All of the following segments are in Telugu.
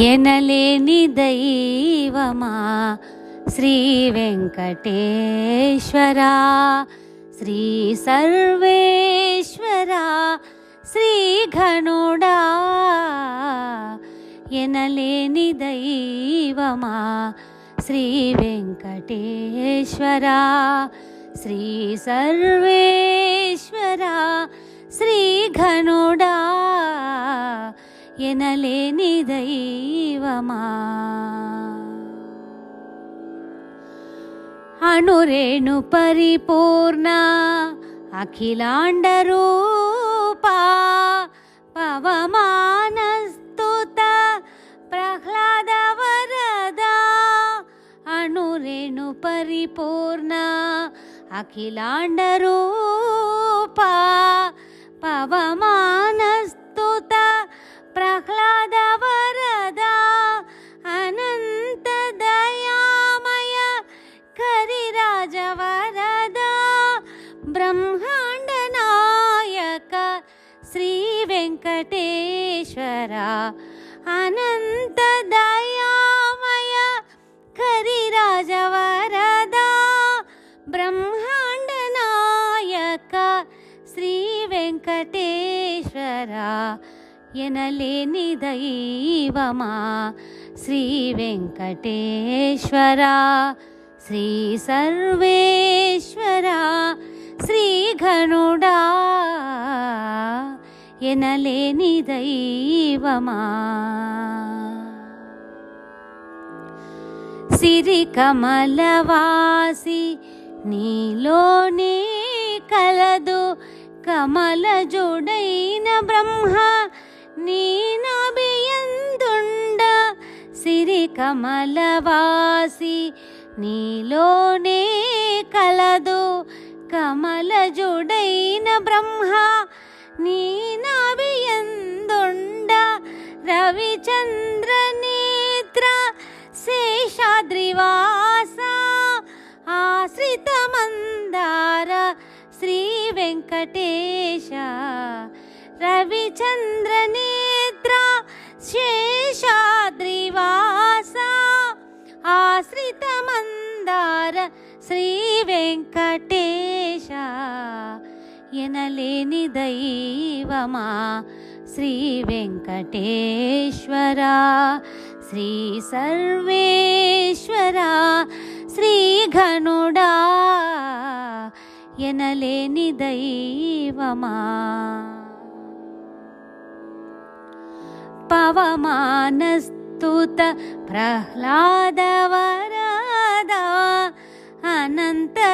ఎనలేని దైవమా? శ్రీ వెంకటేశ్వరా శ్రీ సర్వేశ్వరా శ్రీ ఘనుడా. ఎనలేని దైవమా? శ్రీ వెంకటేశ్వరా శ్రీ సర్వే ఎనలేని దైవమా అణురేణు పరిపూర్ణ అఖిలాండ రూపా పవమానస్తుత ప్రహ్లాద వరదా అణురేణు పరిపూర్ణ అఖిలాండ రూపా పవమానస్తుత బ్రహ్మాండ నాయక శ్రీ వెంకటేశ్వర అనంత దయామయ కరిరాజ వరదా బ్రహ్మాండ నాయక శ్రీ వెంకటేశ్వర ఎనలేని దైవమా శ్రీ వెంకటేశ్వర శ్రీ సర్వేశ్వర. శ్రీఘనుడా ఎనలేని దైవమా. సిరి కమలవాసి నీలోనే కలదు కమల జోడైన బ్రహ్మ నీ నభియందుండ సిరి కమలవాసి నీలోనే కలదు కమల జోడైన బ్రహ్మ నీ నాభియందుండ రవిచంద్ర నేత్ర శేషాద్రివాస ఆశ్రిత మందార శ్రీ వెంకటేశ. రవిచంద్ర నేత్ర శేషాద్రివాస ఆశ్రిత మందార శ్రీ వెంకటేశ ఎనలేని దైవమా శ్రీ వెంకటేశ్వర శ్రీ సర్వేశ్వర శ్రీ ఘనుడా ఎనలేని దైవమా. పవమానస్తుత ప్రహ్లాదవర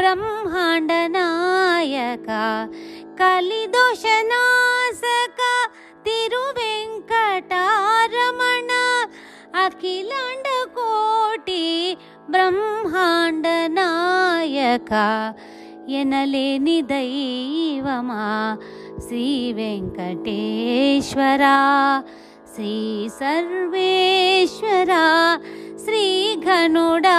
బ్రహ్మాండ నాయక కలిదోషనాశక తిరు వెంకటారమణ అఖిలాండ కోటి బ్రహ్మాండ నాయక ఎనలేని దైవమా శ్రీ వెంకటేశ్వర శ్రీ సర్వేశ్వర శ్రీ ఘనుడా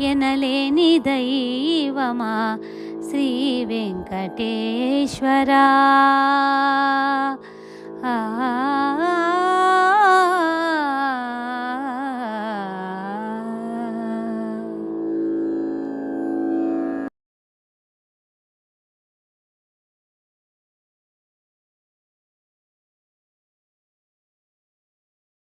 ఎనలేని దైవమా శ్రీ వెంకటేశ్వరా. ఆ